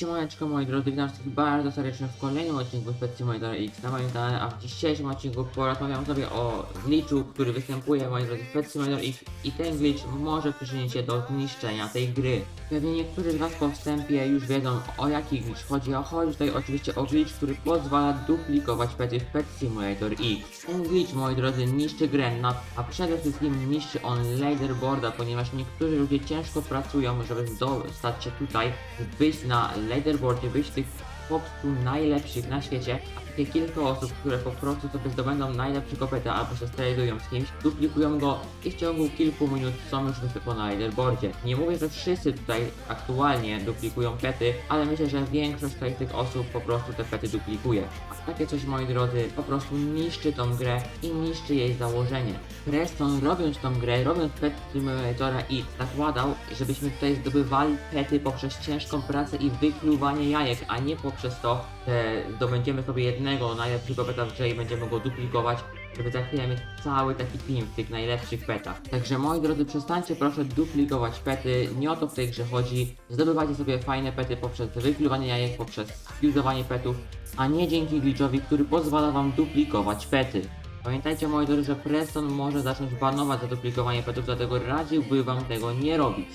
Siemaneczko moi drodzy, witam wszystkich bardzo serdecznie w kolejnym odcinku z Pet Simulator X na moim kanale, a w dzisiejszym odcinku porozmawiam sobie o glitchu, który występuje drodzy w Pet Simulator X i ten glitch może przyczynić się do zniszczenia tej gry. Pewnie niektórzy z was po wstępie już wiedzą o jaki glitch chodzi, a chodzi tutaj oczywiście o glitch, który pozwala duplikować pety w Pet Simulator X. Ten glitch moi drodzy niszczy grę, na, a przede wszystkim niszczy on leaderboarda, ponieważ niektórzy ludzie ciężko pracują, żeby dostać się tutaj, wyjść na leaderboardzie, wyjść tych po prostu najlepszych na świecie, takie kilka osób, które po prostu sobie zdobędą najlepszy kopeta albo się tradują z kimś, duplikują go i w ciągu kilku minut są już wysoko na leaderboardzie. Nie mówię, że wszyscy tutaj aktualnie duplikują pety, ale myślę, że większość tutaj tych osób po prostu te pety duplikuje. A takie coś moi drodzy po prostu niszczy tą grę i niszczy jej założenie. Preston robiąc tą grę, robiąc Pet Simulatora X zakładał, żebyśmy tutaj zdobywali pety poprzez ciężką pracę i wykluwanie jajek, a nie poprzez to, że zdobędziemy sobie jednego najlepszego peta w grze i będziemy go duplikować, żeby za chwilę mieć cały taki team w tych najlepszych petach. Także moi drodzy, przestańcie proszę duplikować pety, nie o to w tej grze chodzi. Zdobywajcie sobie fajne pety poprzez wykluwanie jajek, poprzez fuzowanie petów, a nie dzięki glitchowi, który pozwala wam duplikować pety. Pamiętajcie moi drodzy, że Preston może zacząć banować za duplikowanie petów, dlatego radziłby wam tego nie robić.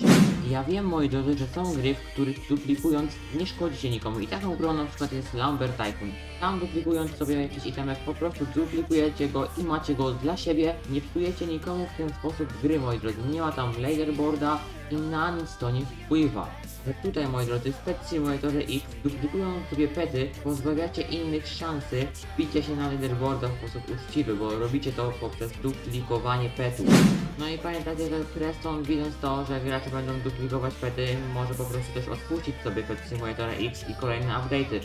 Ja wiem moi drodzy, że są gry, w których duplikując nie szkodzicie nikomu i taką grą na przykład jest Lumber Tycoon. Tam duplikując sobie jakiś itemek po prostu duplikujecie go i macie go dla siebie, nie psujecie nikomu w ten sposób gry moi drodzy, nie ma tam leaderboarda i na nic to nie wpływa. Że tutaj moi drodzy w Pet Simulatorze X duplikując sobie pety pozbawiacie innych szansy wbicia się na leaderboarda w sposób uczciwy, bo robicie to poprzez duplikowanie petów. No i pamiętajcie, że Preston widząc to, że gracze będą duplikować pety, może po prostu też odpuścić sobie Pet Simulatora X i kolejne update'y.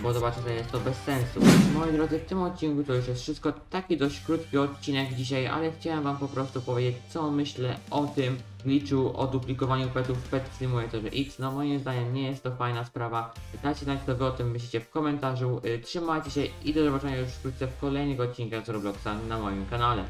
Bo zobaczę, że jest to bez sensu. Moi drodzy, w tym odcinku to już jest wszystko. Taki dość krótki odcinek dzisiaj, ale chciałem wam po prostu powiedzieć, co myślę o tym glitchu, o duplikowaniu petów w Pet Simulatorze X. No moim zdaniem nie jest to fajna sprawa. Dajcie znać, co wy o tym myślicie w komentarzu. Y, Trzymajcie się i do zobaczenia już wkrótce w kolejnych odcinkach z Robloxa na moim kanale.